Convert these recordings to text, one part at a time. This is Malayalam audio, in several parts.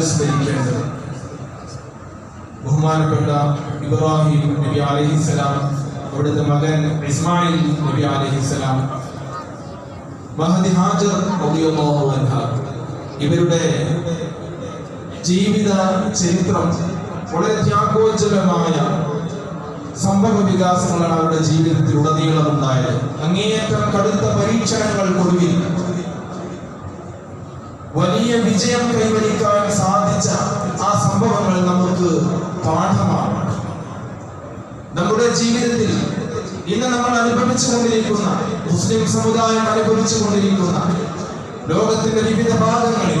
അനുസ്മരിക്കേണ്ടത് ബഹുമാനപ്പെട്ട ഇബ്രാഹിം നബി അലഹിസ്സലാം അവിടുത്തെ മകൻ ഇസ്മായിൽ നബി അലഹിസ്സലാം മഹദി ഹാജർ ഇവരുടെ ജീവിത ചരിത്രം വളരെ ത്യാഗോജ്വലമായ സംഭവ വികാസങ്ങളാണ് അവരുടെ ജീവിതത്തിൽ ഉടനീളം ഉണ്ടായത് അങ്ങേയറ്റം കടുത്ത പരീക്ഷണങ്ങൾക്കൊടുവിൽ വലിയ വിജയം കൈവരിക്കാൻ സാധിച്ച ആ സംഭവങ്ങൾ നമുക്ക് പാഠമാണ്. നമ്മുടെ ജീവിതത്തിൽ ഇന്ന് നമ്മൾ അനുഭവിച്ചു കൊണ്ടിരിക്കുന്ന മുസ്ലിം സമുദായം അനുഭവിച്ചു കൊണ്ടിരിക്കുന്ന ലോകത്തിന്റെ വിവിധ ഭാഗങ്ങളിൽ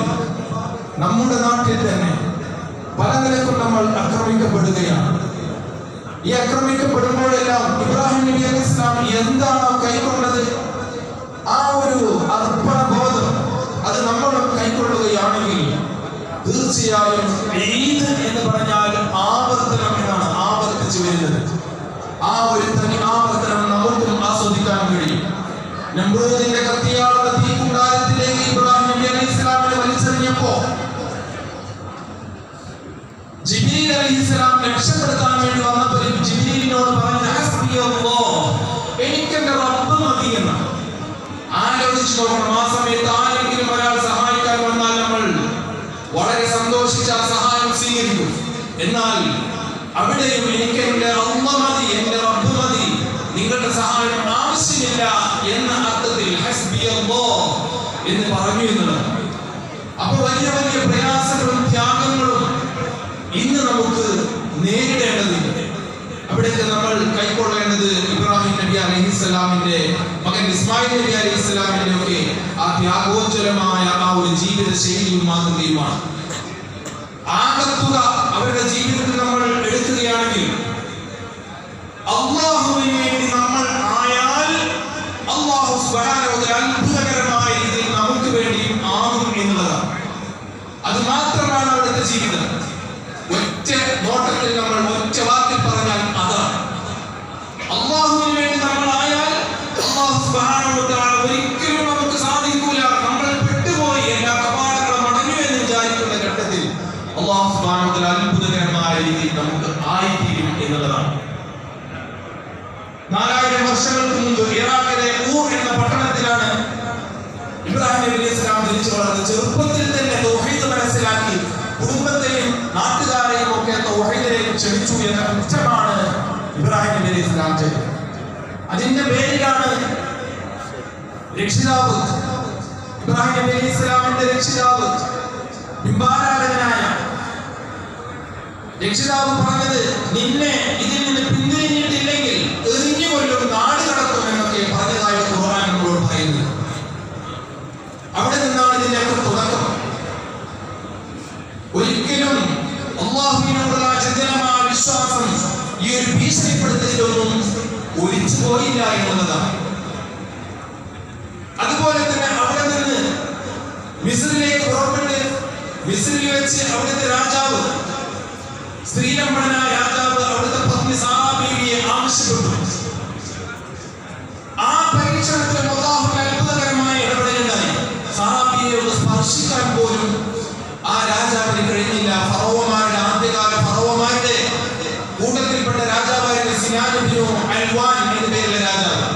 നമ്മുടെ നാട്ടിൽ തന്നെ പല നിലക്കും നമ്മൾ ആക്രമിക്കപ്പെടുകയാണ്. ഈ ആക്രമിക്കപ്പെടുമ്പോഴെല്ലാം ഇബ്രാഹിം നബി അലി ഇസ്ലാം എന്താണോ കൈക്കൊണ്ടത്? ആ ഒരു അർപ്പണ ബോധം അത് നമ്മൾ കൈക്കൊള്ളുകയാണെങ്കിൽ തീർച്ചയായും ഈദ് എന്ന് പറഞ്ഞാൽ ആവർത്തനം എന്നാണ് ആവർത്തിച്ചു വരുന്നത്. ആ ഒരു തനി ആവർത്തനം നമുക്കും ആസ്വദിക്കാൻ കഴിയും. നമ്രൂദിന്റെ കത്തിയാളുടെ തീക്കുണ്ടാരത്തിലേക്ക് ഇബ്രാഹിം നബി അലൈഹി ഇസ്ലാമിനെ വലിച്ചെറിഞ്ഞപ്പോ ജിബ്രീൽ അലൈഹിസ്സലാം രക്ഷപ്പെടുത്താൻ വേണ്ടി വന്നപ്പോൾ ജിബ്രീലിനോട് പറഞ്ഞു എനിക്ക് എന്റെ റബ്ബ് മതി എന്ന് ആലോചിച്ചു നോക്കണം ആ സമയത്ത് ആരെങ്കിലും ഒരാൾ സഹായിക്കാൻ വന്നാൽ നമ്മൾ വളരെ സന്തോഷിച്ച് സഹായം സ്വീകരിക്കും. എന്നാൽ അവിടെയും എനിക്ക് എന്റെ അമ്മ മതി എന്റെ റബ്ബ് മതി നിങ്ങളുടെ സഹായം ആവശ്യമില്ല എന്ന അർത്ഥത്തിൽ എന്ന് പറഞ്ഞു എന്നുള്ളത് അപ്പൊ വലിയ വലിയ പ്രയാസങ്ങളും ത്യാഗങ്ങളും ഇന്ന് നമുക്ക് നേരിടേണ്ടതുണ്ട്. അവിടേക്ക് നമ്മൾ കൈക്കൊള്ളേണ്ടത് ഇബ്രാഹിം നബി അലഹിസ്സലാമിന്റെ മകൻ ഇസ്മായിൽ നബി അലഹിസ്സലാമിന്റെ ഒക്കെ ആ ത്യാഗോജ്വലമായ ആ ഒരു ജീവിത ശൈലിയും മാതൃകയുമാണ്. ആകത്തുക അവരുടെ ജീവിതത്തിൽ നമ്മൾ എടുക്കുകയാണെങ്കിൽ അള്ളാഹുവിന് വേണ്ടി നമ്മൾ ആയാൽ അള്ളാഹു അത്ഭുതകരമായ രീതിയിൽ നമുക്ക് വേണ്ടിയും ആകും എന്നുള്ളതാണ്. അത് മാത്രമാണ് അവിടുത്തെ ജീവിതം. ഒറ്റ നോട്ടത്തിൽ നമ്മൾ രീതിയിൽ നമുക്ക് ആയിത്തീരും എന്നുള്ളതാണ്. നാലായിരം വർഷങ്ങൾക്ക് മുമ്പ് ഇറാഖിലെ ഊർ എന്ന പട്ടണത്തിലാണ് ഇബ്രാഹിം നബി വളർന്നത്. ചെറുപ്പത്തിൽ തന്നെ തൗഹീദ് മനസ്സിലാക്കി കുടുംബത്തെയും നാട്ടുകാരെയും ഒക്കെ തൗഹീദിലേക്ക് ക്ഷണിച്ചു എന്ന കുറ്റമാണ് ഇബ്രാഹിം നബി ഇസ്ലാം ചെയ്തത്. അതിന്റെ പേരിലാണ് രക്ഷിതാവ് ഇബ്രാഹിം നബി ഇസ്ലാമിന്റെ രക്ഷിതാവ് ബിംബാരാധകനായ രക്ഷിതാവ് പറഞ്ഞത് നിന്നെ ഇതിൽ നിന്ന് പിന്തിരിഞ്ഞിട്ടില്ലെങ്കിൽ എറിഞ്ഞു കൊല്ലും നാട് കടത്തും എന്നൊക്കെ പറഞ്ഞതായി ഖുർആൻ നമ്മളോട് പറയുന്നത് അവിടെ നിന്നാണ് ഇതിന്റെയൊക്കെ തുടക്കം. ഒരിക്കലും അള്ളാഹുവിനോടുള്ള ചഞ്ചലമായ വിശ്വാസം ഈ ഒരു ഭീഷണിപ്പെടുത്തലൊന്നും ഒഴിച്ചു പോയില്ല എന്നുള്ളതാണ്. അതുപോലെ തന്നെ അവിടെ നിന്ന് മിസ്രിലേക്ക് പുറപ്പെട്ട് മിസ്രിൽ വെച്ച് അവിടുത്തെ രാജാവ് സ്ത്രീലംബടനായ രാജാവ് അവിടുത്തെ പത്നി സാറാബീവിയെ ആവശ്യപ്പെട്ടു. ആ പരീക്ഷണത്തിൽ അത്ഭുതകരമായ ഇടപെടലുണ്ടായി. സാറാബിയെ ഒന്ന് സ്പർശിക്കാൻ പോലും ആ രാജാവിന് കഴിഞ്ഞില്ല. ഫറോവമാരുടെ ആദ്യകാല ഫറോവമാരുടെ കൂട്ടത്തിൽപ്പെട്ട രാജാവായിരുന്ന സിനാനുബിനോ അൽവാൻ എന്ന പേരുള്ള രാജാവ്.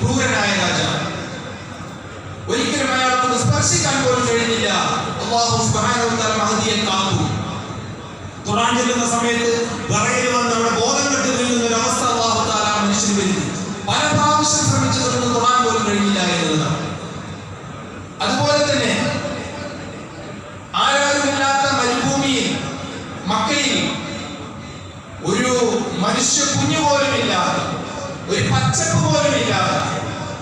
ക്രൂരനായ രാജാവ്. ഒരിക്കലും അയാൾക്കൊന്ന് സ്പർശിക്കാൻ പോലും കഴിഞ്ഞില്ല. അള്ളാഹു സുബ്ഹാനഹു വ തആല മഹദിയെ കാത്തു. ഖുർആൻ ചെല്ലുന്ന സമയത്ത് വിറയിൽ വന്ന് അവിടെ ബോധം കെട്ടി നിൽക്കുന്ന ഒരു അവസ്ഥ അള്ളാഹുത്താല മനുഷ്യന് വരുന്നു. പല പ്രാവശ്യം ശ്രമിച്ചതൊന്നും തൊടാൻ പോലും കഴിഞ്ഞില്ല എന്നുള്ളതാണ്. അതുപോലെ തന്നെ ആരാരുമില്ലാത്ത മരുഭൂമിയിൽ മക്കയിൽ ഒരു മനുഷ്യ കുഞ്ഞു പോലും ഇല്ലാത്ത ഒരു പച്ചപ്പ് പോലും ഇല്ലാത്ത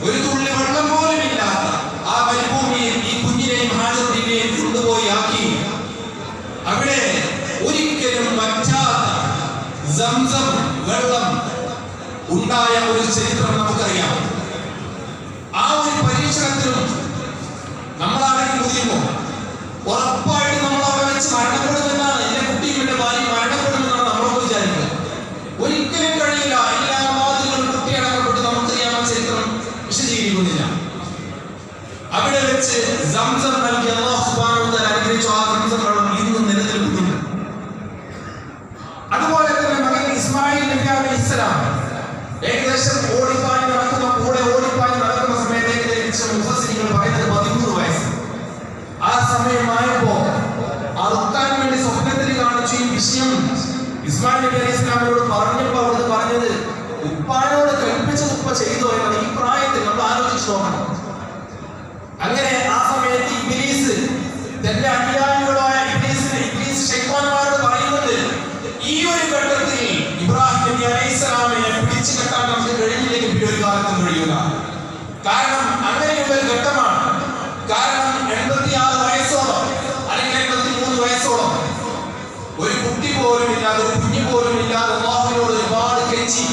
ഒരു തുള്ളി വെള്ളം പോലും ഇല്ലാത്ത ആ മരുഭൂമിയിൽ ഈ കുഞ്ഞിനെയും ഹാജറിനെയും കൊണ്ടുപോയി ആക്കി അവിടെ ഒരിക്കലും പറ്റാത്ത സംസം വെള്ളം ഉണ്ടായ ഒരു ചരിത്രം നമുക്കറിയാം. ആ ഒരു പരീക്ഷണത്തിലും നമ്മളാരെങ്കിലും മുതിരുമോ ഉറപ്പായിട്ട് നമ്മൾ അവിടെ വെച്ച് മരണപ്പെടുമെന്നാണ് എന്റെ കുട്ടിയും എന്റെ ഭാര്യ മരണപ്പെടുമെന്നാണ് നമ്മളൊക്കെ വിചാരിക്കുന്നത്. ഒരിക്കലും കഴിയില്ല. എല്ലാ വാദികളും കുട്ടിയടക്കപ്പെട്ട് നമുക്കറിയാം ആ ചരിത്രം വിശദീകരിക്കുന്നില്ല. അവിടെ വെച്ച് സംസം നൽകി അള്ളാഹു സുബ്ഹാനഹു വ തആല അനുഗ്രഹിച്ചു ആ സംസം വെള്ളം ഇന്നും നിലനിൽക്കുന്നു ഏകദേശം ഓടിപ്പാഞ്ഞ് നടക്കുന്ന കൂടെ ഓടിപ്പാഞ്ഞ് നടക്കുന്ന സമയത്തേക്ക് ലഭിച്ച മുഫസ്സിരികൾ പറയുന്നത് പതിമൂന്ന് വയസ്സ്. ആ സമയമായപ്പോ അറുക്കാൻ വേണ്ടി സ്വപ്നത്തിൽ കാണിച്ചു ഈ വിഷയം ഇസ്മായിൽ നബി അലൈഹി ഇസ്ലാമിനോട് പറഞ്ഞപ്പോ അവിടുന്ന് പറഞ്ഞത് ഉപ്പാനോട് കൽപ്പിച്ചത് ഉപ്പ ചെയ്തോ എന്നത് ഈ പ്രായത്തിൽ നമ്മൾ ആലോചിച്ചു നോക്കണം. അങ്ങനെ ആ സമയത്ത് ഇബ്ലീസ് തന്റെ അനുയായികളായ കാരണം അങ്ങനെയുള്ള ഒരു ഘട്ടമാണ്. കാരണം എൺപത്തിയാറ് വയസ്സോളം അല്ലെങ്കിൽ എൺപത്തി മൂന്ന് വയസ്സോളം ഒരു കുട്ടി പോലും ഇല്ലാതെ ഒരു കുഞ്ഞു പോലും ഇല്ലാതെ അള്ളാഹുവിനോട് ഒരുപാട് കെഞ്ചി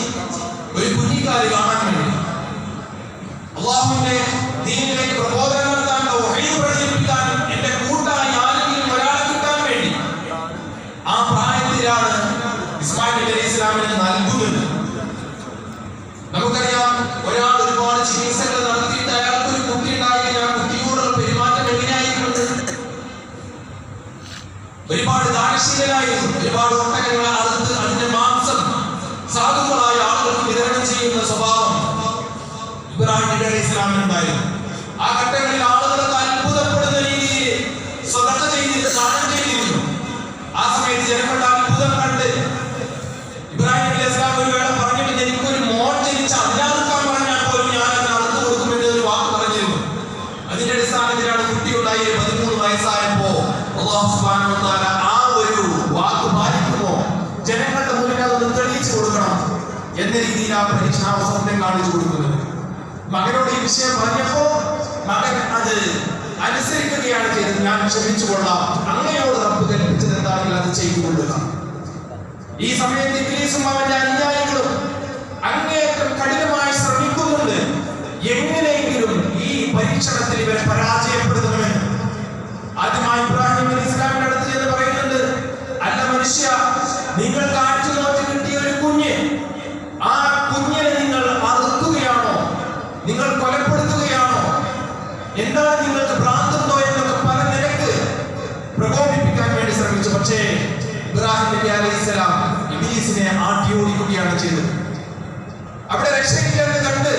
ഒരു കുഞ്ഞിക്കാൽ കാണാൻ വേണ്ടി. അള്ളാഹുവിന്റെ ദീനിലേക്ക് പ്രബോധനം നടത്താൻ വഹീദ് പ്രചരിപ്പിക്കാൻ എന്റെ കൂട്ടായി ആരെങ്കിലും ഒരാളെ വേണ്ടി. ആ പ്രായത്തിലാണ് ഇസ്മായിൽ നബി അലൈഹി നമുക്കറിയാം ഒരാൾ ഒരുപാട് ചികിത്സകൾ ദാനശീലനായിരുന്നു ഒരുപാട് ഒട്ടകങ്ങൾ അറുത്ത് അതിന്റെ മാംസം സാധുക്കളായ ആളുകൾക്ക് വിതരണം ചെയ്യുന്ന സ്വഭാവം ഇബ്രാഹിം നബി അലൈഹി ഇസ്ലാമിനുണ്ടായിരുന്നു. ആ ഘട്ടങ്ങളിൽ ആ പരീക്ഷണാവസരത്തെ കാണിച്ചു കൊടുക്കുന്നത്. മകനോട് ഈ വിഷയം പറഞ്ഞപ്പോ മകൻ അത് അനുസരിക്കുകയാണ് ചെയ്തത്. ഞാൻ ക്ഷമിച്ചു കൊള്ളാം. അങ്ങയോട് റബ്ബ് കൽപ്പിച്ചത് എന്താണെങ്കിൽ അത് ചെയ്തു ഈ സമയത്ത് ഇംഗ്ലീഷും അവന്റെ അനുയായികളും അങ്ങേയറ്റം കഠിനമായി ശ്രമിക്കുന്നുണ്ട്. എങ്ങനെയെങ്കിലും ഈ പരീക്ഷണത്തിൽ ഇവരെ പരാജയപ്പെടുത്തണമെന്ന്. ആദ്യമായി ഇബ്രാഹിം അലി ഇസ്ലാമിന്റെ അടുത്ത് ചെന്ന് പറയുന്നുണ്ട് അല്ല മനുഷ്യ നിങ്ങൾ വേണ്ടി പക്ഷേ ഇബ്രാഹിം നബി അലൈഹി സ്വലാം ഇബീസിനെ ആട്ടി ചെയ്തത്. അവിടെ രക്ഷയില്ലെന്ന് കണ്ട്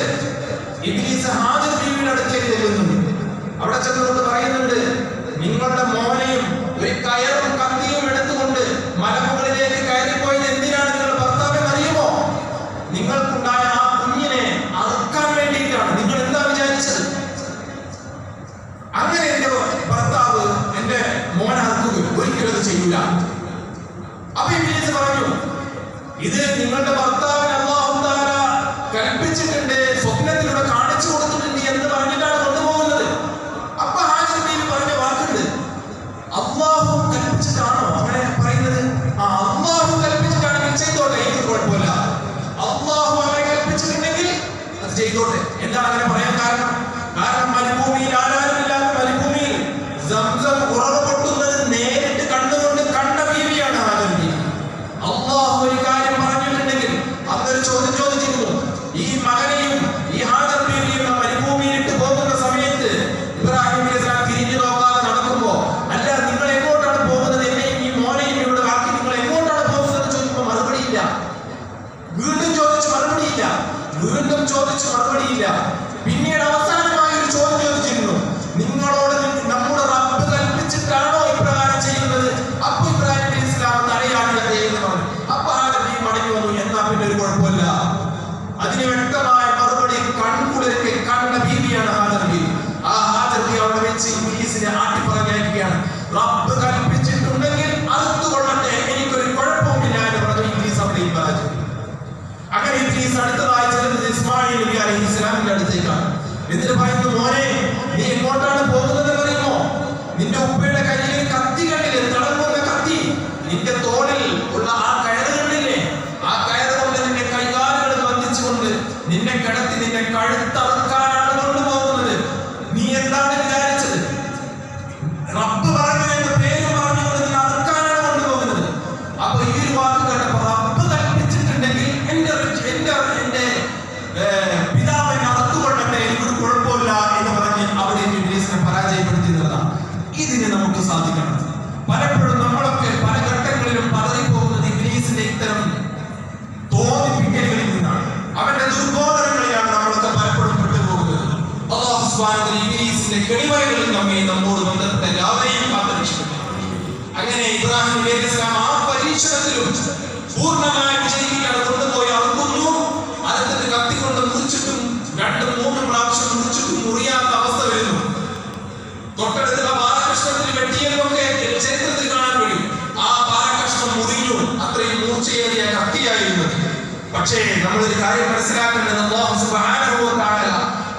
ഇബ്ലീസ് ഹാജർ ബീവിയുടെ അടുത്തേക്ക് ചെല്ലുന്നുണ്ട് അവിടെ ചെന്നുകൊണ്ട് പറയുന്നുണ്ട് നിങ്ങളുടെ മോനെയും ഒരു കയറും കത്തിയും എടുത്തുകൊണ്ട് മലമുകളിലേക്ക് കയറിപ്പോയത് എന്തിനാണ് നിങ്ങളുടെ ഭർത്താവിന് അറിയുമോ നിങ്ങൾക്കുണ്ടായ ആ കുഞ്ഞിനെ അറുക്കാൻ വേണ്ടിയിട്ടാണ് നിങ്ങൾ എന്താ വിചാരിച്ചത് അങ്ങനെ എന്റെ ഭർത്താവ് എന്റെ മോനെ അറുക്കുക ഒരിക്കലും അത് ചെയ്യൂല അപ്പൊ ഇംഗ്ലീഷ് പറഞ്ഞു ഇത് നിങ്ങളുടെ ഭർത്താവിന് അള്ളാഹു താല കൽപ്പിച്ചിട്ടുണ്ട് സ്വപ്നത്തിലൂടെ കാണിച്ചു കൊടുത്തിട്ടുണ്ട് എന്ന് പറഞ്ഞിട്ടാണ് കൊണ്ടുപോകുന്നത് അപ്പൊ ഹാജർ ബീവി പറഞ്ഞ വാക്കുണ്ട് അള്ളാഹു കൽപ്പിച്ചിട്ടാണോ? അങ്ങനെ പറയുന്നത് ആ അള്ളാഹു കൽപ്പിച്ചിട്ടാണെങ്കിൽ ചെയ്തോട്ടെ? എനിക്ക് കുഴപ്പമില്ല. അള്ളാഹു അങ്ങനെ കൽപ്പിച്ചിട്ടുണ്ടെങ്കിൽ അത് ചെയ്തോട്ടെ. എന്താണ് അങ്ങനെ പറയാൻ ചോദിച്ചു പിന്നീട് അവസാനമായി അടുത്തേക്കാണ് എന്നിട്ട് സാധിക്കണം. പലപ്പോഴും നമ്മളൊക്കെ പല ഘട്ടങ്ങളിലും പതറി പോകുന്നത് ഇംഗ്ലീസിന്റെ ഇത്തരം തോന്നിപ്പിക്കലുകളിൽ നിന്നാണ്. അവരുടെ ദുർബോധനങ്ങളിലാണ് നമ്മളൊക്കെ പലപ്പോഴും പെട്ടുപോകുന്നത്. അള്ളാഹുസ്വാനത്തിന് ഇംഗ്ലീസിന്റെ കെളിമകളിൽ നമ്മെ നമ്മോട് ബന്ധപ്പെട്ട എല്ലാവരെയും കാത്തരക്ഷിക്കുന്നു അങ്ങനെ ഇബ്രാഹിം ആ പരീക്ഷണത്തിലും പൂർണമായിട്ട് പക്ഷേ നമ്മളൊരു കാര്യം മനസ്സിലാക്കേണ്ടത് അല്ലാഹു സുബ്ഹാനഹു തആല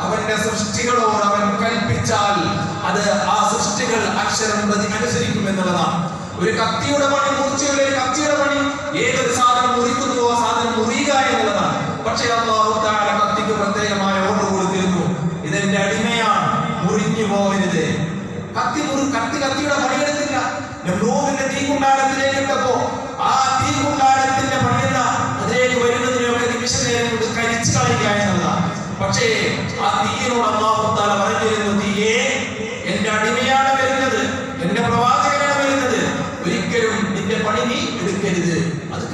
അവന്റെ സൃഷ്ടികളോട് അവൻ കൽപ്പിച്ചാൽ അത് ആ സൃഷ്ടികൾ അക്ഷരം പ്രതി അനുസരിക്കും എന്നുള്ളതാണ്. ഒരു കത്തിയുടെ പണി മൂർച്ചയുള്ള ഒരു കത്തിയുടെ പണി ഏതൊരു സാധനം മുറിക്കുന്നുവോ ആ സാധനം മുറിയുക എന്നുള്ളതാണ്. പക്ഷേ അള്ളാഹു തആല കത്തിക്ക് പ്രത്യേകമായ ഓർഡർ കൊടുത്തിരുന്നു ഇതെന്റെ അടിമയാണ് മുറിഞ്ഞു പോകരുത്. കത്തി മുറി കത്തി കത്തിയുടെ പണിയെടുത്തില്ല. നമ്രൂദിന്റെ തീക്കുണ്ടാരത്തിലേക്ക് ഇട്ടപ്പോ ആ ആ തീയിനോട് അള്ളാഹുത്താല പറഞ്ഞിരുന്നു തീയെ എന്റെ അടിമയാണ് വരുന്നത് എന്റെ ഒരിക്കലും നിന്റെ പണി എടുക്കരുത്. അത്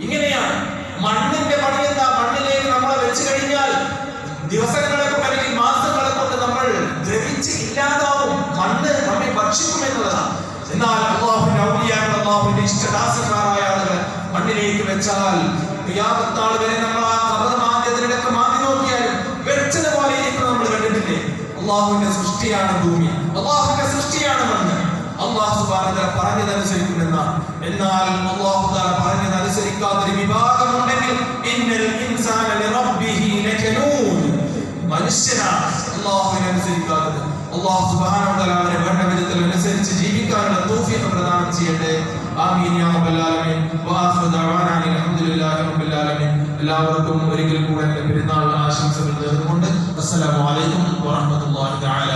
ഇങ്ങനെയാണ് മണ്ണിന്റെ പണി എന്താ? മണ്ണിലേക്ക് നമ്മളെ ദിവസങ്ങളെ കൊണ്ട് അല്ലെങ്കിൽ നമ്മൾ ദ്രവിച്ച് ഇല്ലാതാവും. നമ്മെ ഭക്ഷിക്കും എന്നുള്ളതാണ് എന്നാൽ അള്ളാഹുവിന്റെ ഔലിയാക്കൾ അള്ളാഹുവിന്റെ ഇഷ്ടദാസന്മാരായ ആളുകൾ മണ്ണിലേക്ക് വെച്ചാൽ വരെ നമ്മൾ ആ അള്ളാഹുവിന്റെ സൃഷ്ടിയാണ് ഭൂമി. അള്ളാഹുവിന്റെ സൃഷ്ടിയാണ് മണ്ണ് അള്ളാഹു തആല പറഞ്ഞതനുസരിക്കുമെന്നാണ് എന്നാൽ അള്ളാഹു തആല പറഞ്ഞതനുസരിക്കാത്തൊരു വിഭാഗമുണ്ടെങ്കിൽ മനുഷ്യനാണ് അള്ളാഹുവിനെ അനുസരിക്കാത്തത്. അള്ളാഹു തആല അവരെ വേണ്ട വിധത്തിൽ അനുസരിച്ച് ജീവിക്കാനുള്ള തൗഫീഖ് പ്രദാനം ചെയ്യട്ടെ. ആമീൻ യാ റബ്ബൽ അനിൽ റബ്ബിൽ ആലമീൻ. എല്ലാവർക്കും ഒരിക്കൽ കൂടെ പെരുന്നാൾ ആശംസകൾ നേർന്നുകൊണ്ട് അസ്സലാമലൈക്കും വാഹമത്തല്ലാഹി തആല